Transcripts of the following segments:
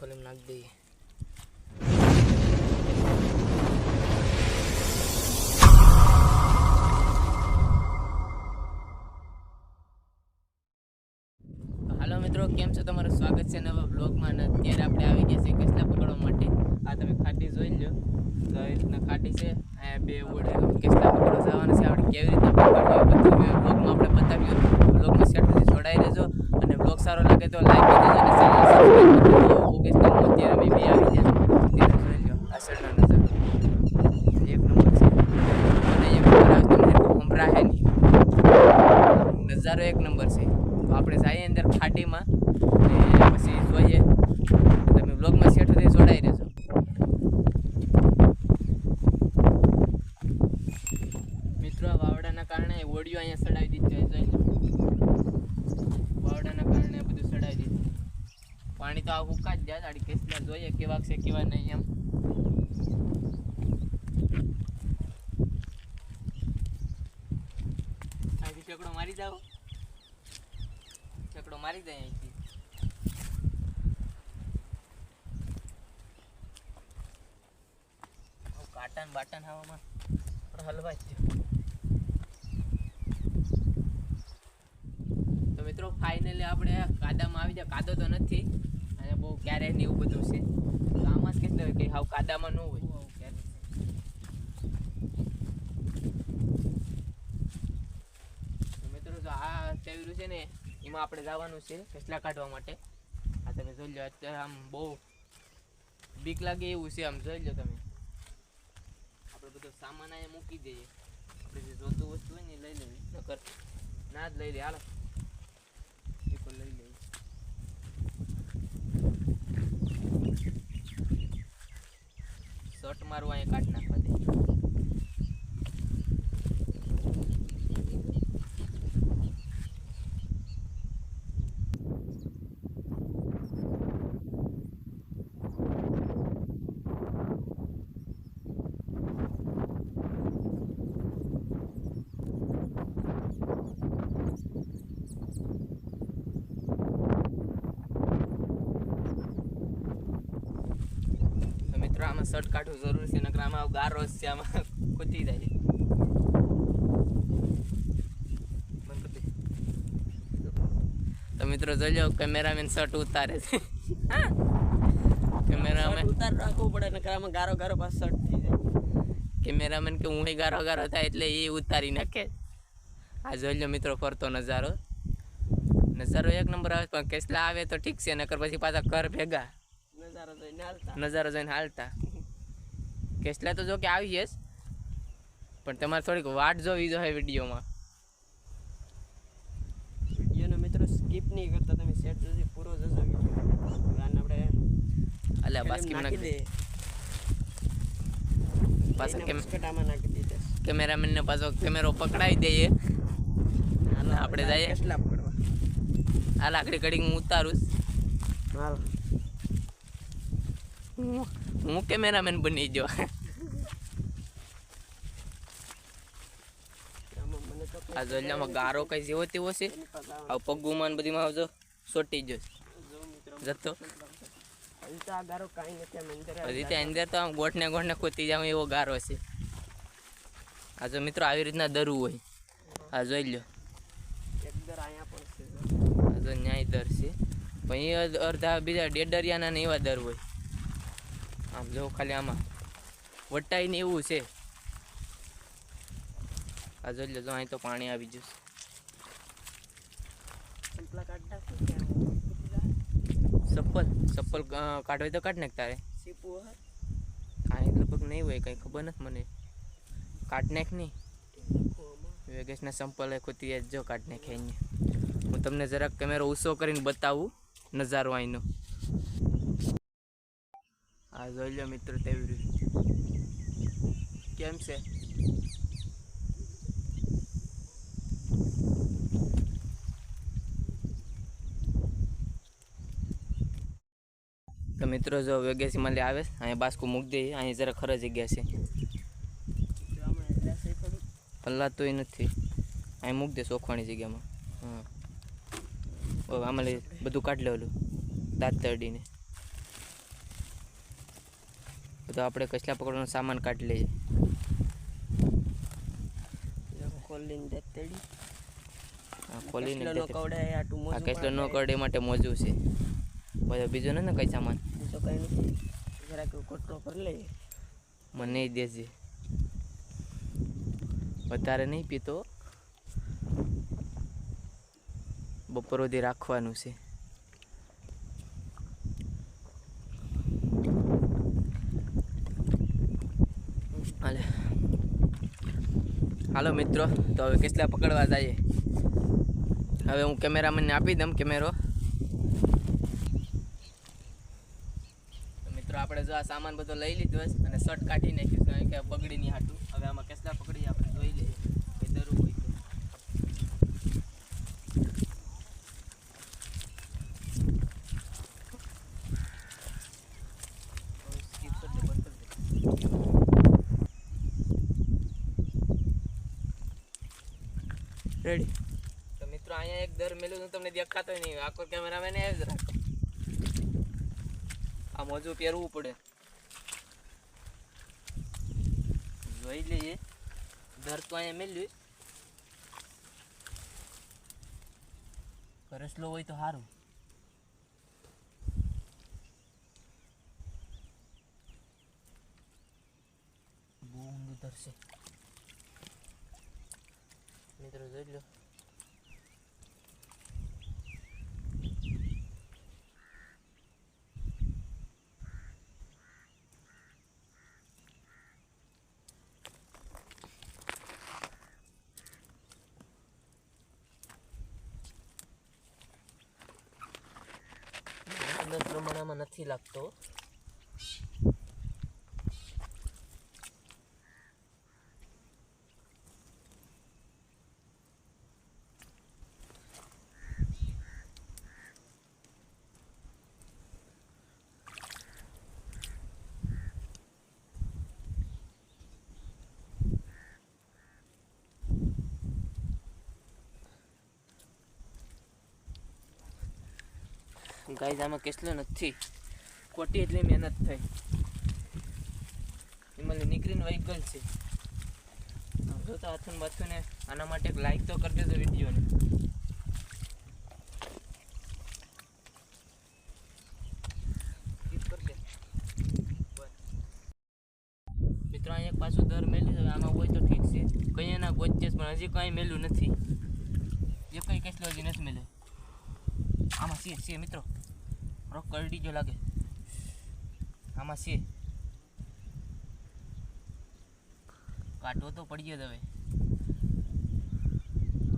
ખોલીને નાખી હાલો મિત્રો, કેમ છો? તમારું સ્વાગત છે નવા બ્લોગમાં અને અત્યારે આપણે આવી ગયા છે કેસલા પકડવા માટે. આ તમે ખાટી જોઈ લો તો આવી રીતના ખાટી છે. અહીંયા બે ઓડે કેસલા પકડવા જવાના છે. આપણે કેવી રીતના પકડવા બધું બ્લોગમાં આપણે બતાવ્યું બ્લોગમાં સેટથી જોડાઈ રહેજો. અને બ્લોગ સારો લાગે તો લાઈક કરી દેજો અને ચેનલ સબસ્ક્રાઈબ કરી દેજો ઓગેસ નામ અત્યારે અમે બે આવી ગયા સાઈડનો નજારો એક નંબર છે અને એક નંબર તમને સંભળાય નહીં નજારો એક નંબર છે તો આપણે જઈએ અંદર ખાટીમાં ને પછી જોઈએ તમે બ્લોગમાં સેટ થઈ જોડાઈ રહેજો મિત્રો આ વાવડાના કારણે ઓડિયો અહીંયા સડાવી દીધી છે જોઈ લો વાવડાના કારણે આ બધું સડાવી દીધું પાણી તો આ હુકા જ જાય આડી કેસલા જોઈએ કેવા છે કેવા નહીં એમ અહીંથી ચકડો મારી જાવ ચકડો મારી જાય અહીંથી આવું બાટણ બાટન હવામાં પણ હલવા જ દ્યો. તો મિત્રો ફાઇનલી આપણે કાદામાં આવી જાય કાદો તો નથી અને બહુ ક્યારેય ને એવું બધું છે. તો આમાં જ કેટલું હોય કે હાવ કાદામાં ન હોય? મિત્રો જો આ ચાવ્યું છે ને એમાં આપણે જવાનું છે ફેસલા કાઢવા માટે. આ તમે જોઈ લો અત્યારે આમ બહુ બીક લાગે એવું છે આમ જોઈ લો તમે. સામાન અહીંયા મૂકી દઈએ આપણે જે જોતું વસ્તુ હોય ને લઈ લેવી નકર ના જ લઈ લે. હાલ. એક લઈ લેવી શર્ટ મારવા અહીંયા કાઢ નાખવા દે તો મિત્રો કાઢવું જરૂરી છે નકર આમાં ગારો છે આમાં ખૂતી જાય. તો મિત્રો જોઈ લો કેમેરામેન શર્ટ ઉતારે છે. કેમેરામેન ઉતાર રાખવું પડે નકર આમાં ગારો ગારો પાસ શર્ટ થઈ જાય. કેમેરામેન કે હું ગારો ગારો થાય એટલે એ ઉતારી નાખે. આ જોઈ લો મિત્રો ફરતો નજારો. નજારો એક નંબર આવે પણ કેસલા આવે તો ઠીક છે નકર પછી પાછા ઘર ભેગા. નજારો જોઈને હાલતા. નજારો જોઈને હાલતા. કેસલા તો જો કે આવી જઈશ પણ તમારે થોડીક વાટ જોવી જોઈએ વિડીયોમાં. વિડીયોનો મિત્રો સ્કીપ નહીં કરતા તમે સેટ સુધી પૂરો જશો ગાન આપણે અલ્યા બસ બાસ્કી નાખી દે. પાછા કેમ કટામાં નાખી દીધે. કેમેરામેનને પાછો કેમેરો પકડાવી દઈએ. હાલો આપણે જઈએ. કેટલા પકડવા આ લાકડી કડી હું ઉતારું. હાલ. હું કેમેરામેન બની ગયો. આ જોલિયામાં ગારો કઈ જેવો તેવો છે. આ પગુમાન બધીમાં આવજો સોટી મિત્રો જતો. હજી ત્યાં અંદર તો આમ ગોઠને ગોઠને ખોતી જાવ એવો ગારો છે. આ જો મિત્રો આવી રીતના દરવું હોય. આ જોઈ લો. આ જો ન્યાય દર છે. અહીં અડધા બીજા ડેડરિયાના ને એવા દર હોય. આમ જો ખાલી આમાં. વટાઈને એવું છે. આ જોઈ લેજો અહીં તો પાણી આવી જશે ચપ્પલ ચપ્પલ કાઢવી તો કાઢ નાખ તારે. હે? લગભગ નહીં હોય કંઈ ખબર નથી મને. કાઢ નાખ નહીં વેગેશના સંપલ ખોતી જ જો કાઢ નાખે અહીંયા. હું તમને જરાક કેમેરો ઊંચો કરીને બતાવું નજારો અહીંનો. આ જોઈ લો મિત્રો તેવી કેમ છે તો મિત્રો, જો વેગેસી મળી આવે, અહીંયા બાસ્કુ મૂકી દઈએ અહીં જરા ખરા જગ્યા છે. પલ્લા તોય નથી. અહીં મૂક દે સોખવાણી જગ્યામાં. હા. આમાં બધું કાઢ લેલું દાંત તરડીને. બધો આપણે કચલા પકડવાનો સામાન કાઢી લઈએ. ખોલીને આ નો કચલો. કરડે માટે મોજું છે. બધો બીજો ને કઈ સામાન? મને નહીં દેજે. વધારે નહીં પીતો. બપોર સુધી રાખવાનું છે હાલે હાલો મિત્રો, તો હવે કેટલા પકડવા જઈએ? હવે હું કેમેરામેનને આપી દઉં કેમેરો. મિત્રો, આપણે જો આ સામાન બધો લઈ લીધો અને શર્ટ કાઢી નાખ્યું કારણ બગડી નહીં હાટું હવે આમાં કેટલા પકડી આપણે જોઈ લઈએ કંઈ દરવું હોય તો હવે skip કરી દે, બંધ કરી દે. રેડી તો મિત્રો અહીંયા એક દર મેલું હું તમને દેખાતો નહીં. આખો કેમેરામેન એ જ રાખો. આ મોજું પહેરવું પડે. જોઈ લઈએ. દર તો અહીંયા મેલ્યું. ઘરે સ્લો હોય તો સારું. બહુ ઊંડું ધરશે મિત્રો જોઈ લો પ્રમાણમાં નથી લાગતો. ગાઈઝ, આમાં કેટલો નથી. ખોટી એટલી મહેનત થઈ. એમાં નીકળીને વહી છે. જો તો હાથું ને આના માટે એક લાઈક તો કરી દેજો વિડીયોને. મિત્રો, અહીંયા પાછું દર મેલ્યું છે આમાં હોય તો ઠીક છે. કંઈ એના ગોચે પણ હજી કાંઈ મેલ્યું નથી. એ કંઈ કેટલું હજી નથી મેલ્યું. આમાં છે છે મિત્રો. રોક કરડી જો લાગે. આમાં છે. કાઢવો તો પડી ગયો હવે.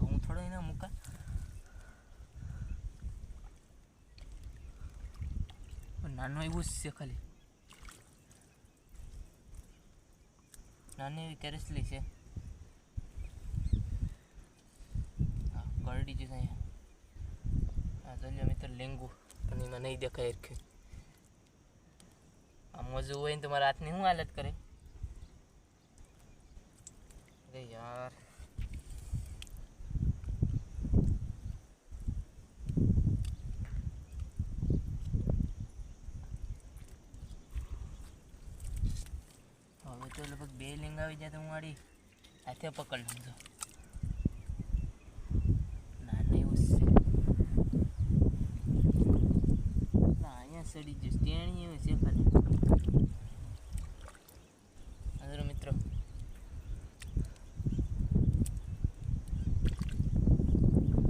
હું થોડો એના મૂકા. નાનો એવું જ છે ખાલી. નાની એવી કેરેસલી છે. હા, કરડી જ છે અહીંયા. હા ચાલ્યો મિત્ર લેંગુ પણ એમાં નહીં દેખાય રખ્યું આ મોજું હોય ને તો મારા હાથની શું હાલત કરે? અરે યાર. હવે તો લગભગ બે લિંગ આવી જાય તો હું વાળી હાથે પકડ લઉં છું નાનું એવું જ છે ના, અહીંયા સડી જશે ટેણી એવું છે ખાલી હાજર મિત્રો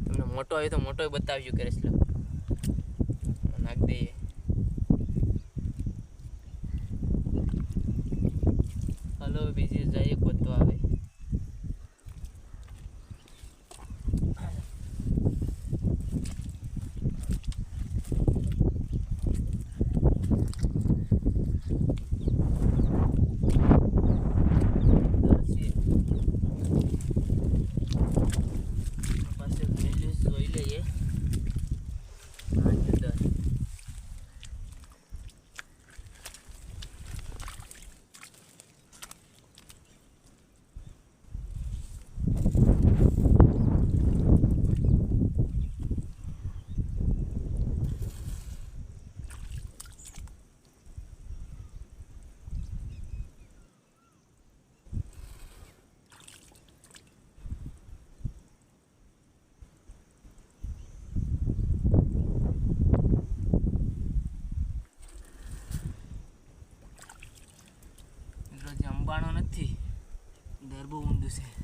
તમને મોટો આવ્યો તો મોટો બતાવ્યું કરે નાખ loose end.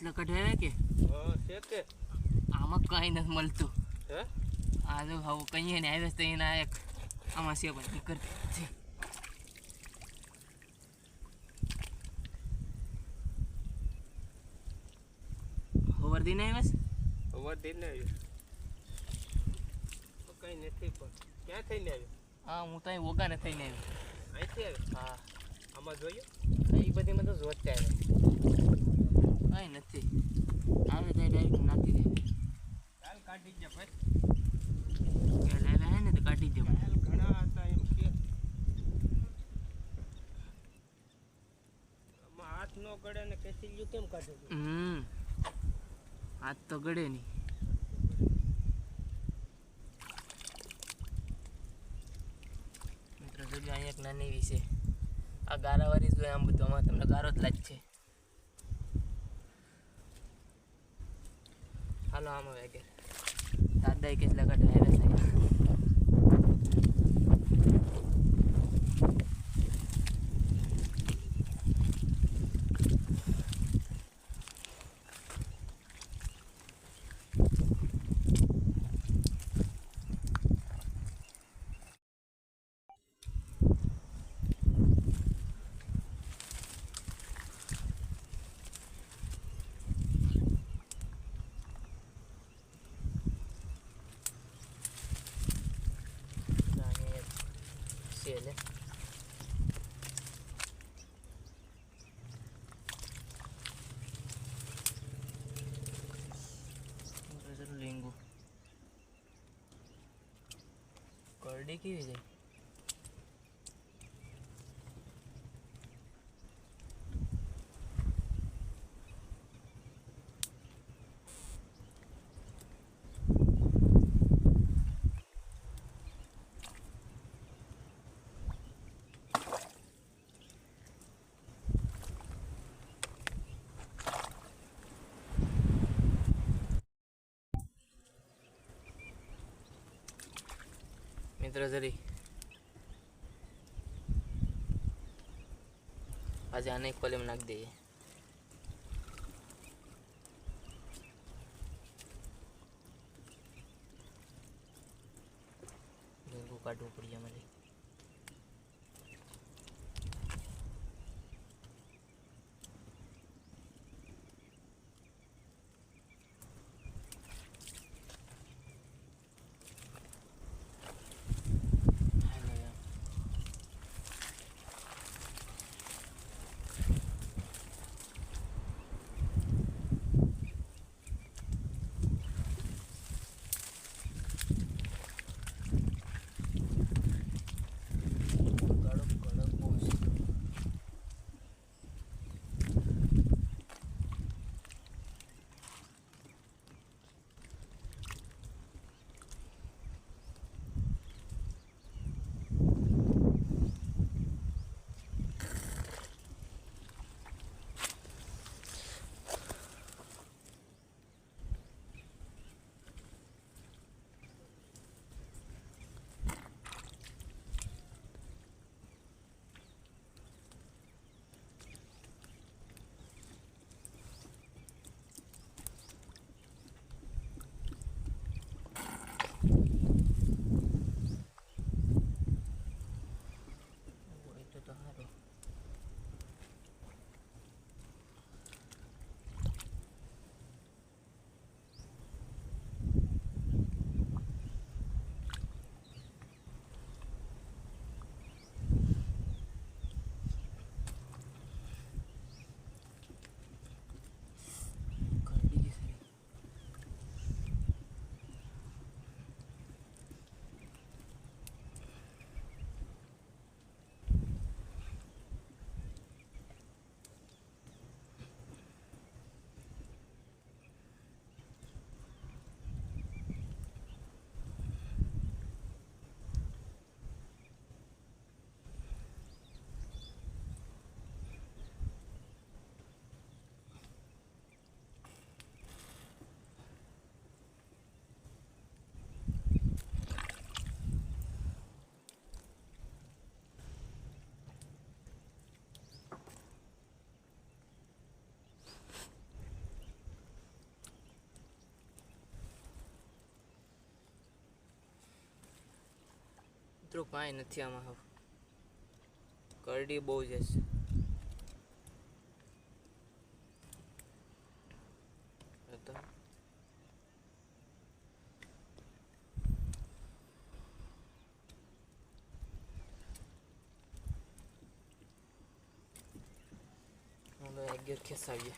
કેટલા કઢાવ્યા કે? હા છે કે. આમાં કંઈ નથી મળતું. હે? આ જો હવે કહીએ ને આવ્યા તો એના એક આમાં પણ નીકળ છે? વર્દી નહીં આવ્યા. વધી ને તો કઈ નથી પણ. ક્યાં થઈને આવ્યું? હા હું તો ઓગા ને થઈને આવ્યો. અહીંથી આવ્યું? હા. આમાં જોયું? એ બધીમાં તો જોતા આવે કાંઈ નથી. આવે તો ડાયરેક્ટ નાખી દે. કાલ કાઢી દે ભાઈ. કે લાવ્યા હે ને તો કાઢી દે. કાલ ઘણા હતા એમ કે. આમાં હાથ નો ગળે ને ગયું કેમ કાઢી હમ. હાથ તો ગળે નહીં. મિત્રો જોજો અહીંયા એક નાની એવી છે. આ ગારાવાળી જોઈએ આમ બધું. આમાં તમને ગારો જ લાગશે. હાલો આમાં વેગે દાદા કેટલા કાઢા આવ્યા છે અહીંયા. તો અહીંયા એક છે લે જરૂર લીંબુ કરડી કેવી મિત્રો જરી. આજે આને કોલેમ નાખી દઈએ. કાઢવું પડી અમારે મિત્રો કાંઈ નથી આમાં હવે. કરડી બહુ જ છે એ તો હવે અગિયાર ખેસાવીએ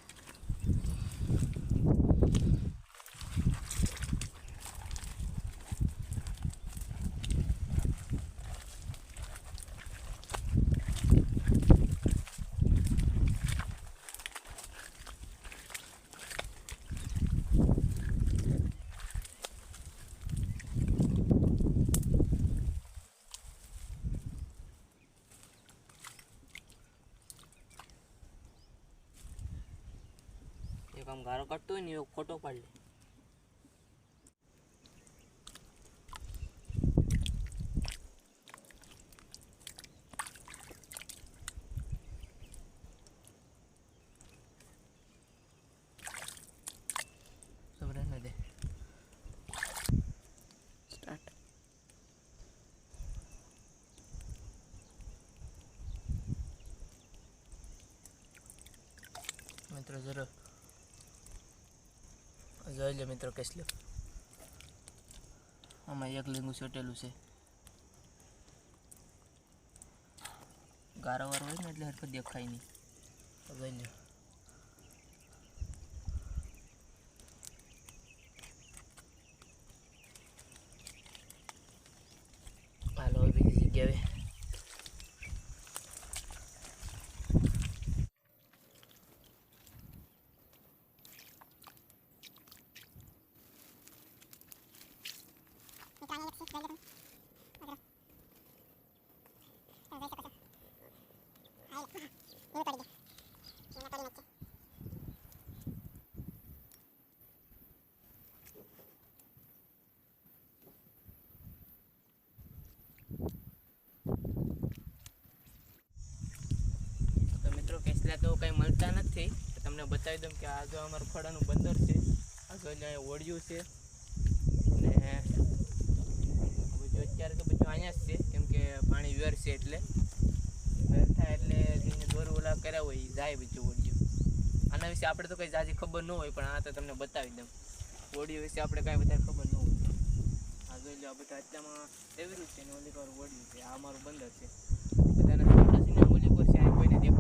એક આમ ગારો કાઢતો હોય ને એવો ફોટો પાડી લે. મિત્રો જરૂર જોઈ લે મિત્રો કેટલું. આમાં એક લીંબુ ચોટેલું છે. ગારો હોય ને એટલે હરખું દેખાય નહીં. જોઈ લો હાલો હવે બીજી જગ્યાએ તો મિત્રો કેસલા તો કંઈ મળતા નથી. તમને બતાવી દઉં કે આ જો અમારું બંદર છે. આગળ અહીંયા ઓળિયું છે. ને અત્યારે તો બધું અહીંયા જ છે. કેમ પાણી વેર છે એટલે વેર થાય એટલે જેને દોર ઓલા કર્યા હોય એ જાય બધું ઓડિયો. આના વિશે આપણે તો કંઈ જાજી ખબર ન હોય, પણ આ તો તમને બતાવી દઉં. ઓડિયો વિશે આપણે કાંઈ વધારે ખબર ન હોય. આ જોઈ લો, આ બધા અત્યારમાં એવી છે ને ઓલી વાર ઓળિયું છે. આ અમારું બંદર છે. બધાના ઝાપડા છે ને ઓલી પર નથી.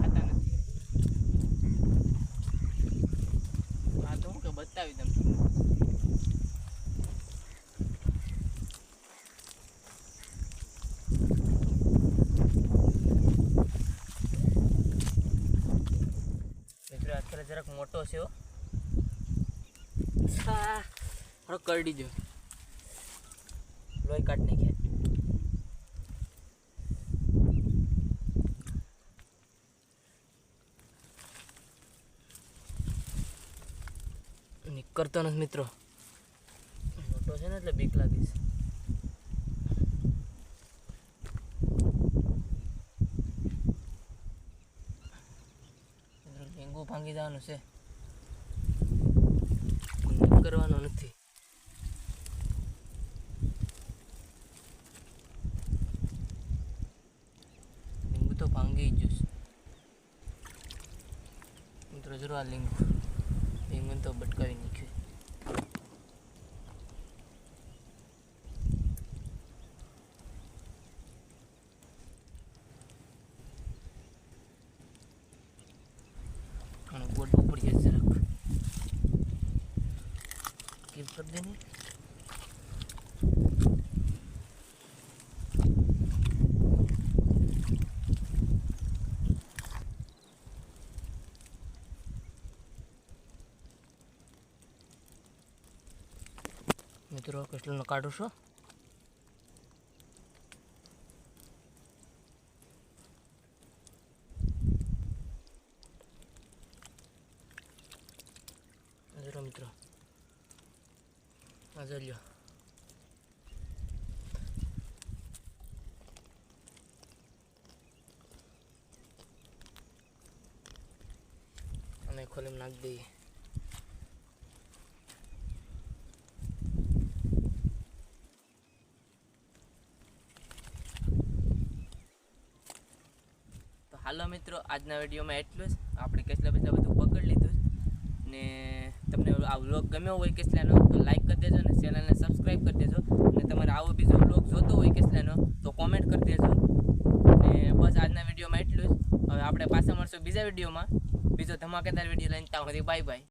આ તો હું કે બતાવી દઉં તમને મિત્રો અત્યારે જરાક મોટો છે હો. કરડી જો લોહી કાઢ નાખ્યા કરતો નથી મિત્રો. મોટો છે ને એટલે બીક લાગી છે. ભાંગી જવાનું છે કરવાનો નથી લીંબુ તો ભાંગી જ જશે મિત્રો આ લીંબુ લીંબુ તો બટકાવી નાખ્યું. અને બોટ ઉપર જાય જરાક. કિલ કરી દે ને? મિત્રો કેટલું કાઢું છું જરો મિત્રો આ જોઈ લ્યો અમે ખોલીને નાખી દઈએ હાલો મિત્રો આજના વિડીયોમાં એટલું જ. આપણે કેટલા બધા બધું પકડી લીધું ને તમને આ વ્લોગ ગમ્યો હોય કેટલાનો, તો લાઈક કરી દેજો ને ચેનલને સબસ્ક્રાઈબ કરી દેજો. અને તમારે આવો બીજો વ્લોગ જોતો હોય કેટલાનો, તો કોમેન્ટ કરી દેજો. ને બસ આજના વિડીયોમાં એટલું જ. હવે આપણે પાછા મળશું બીજા વિડીયોમાં. બીજો ધમાકેદાર વીડિયો લઈને ત્યાં સુધી બાય બાય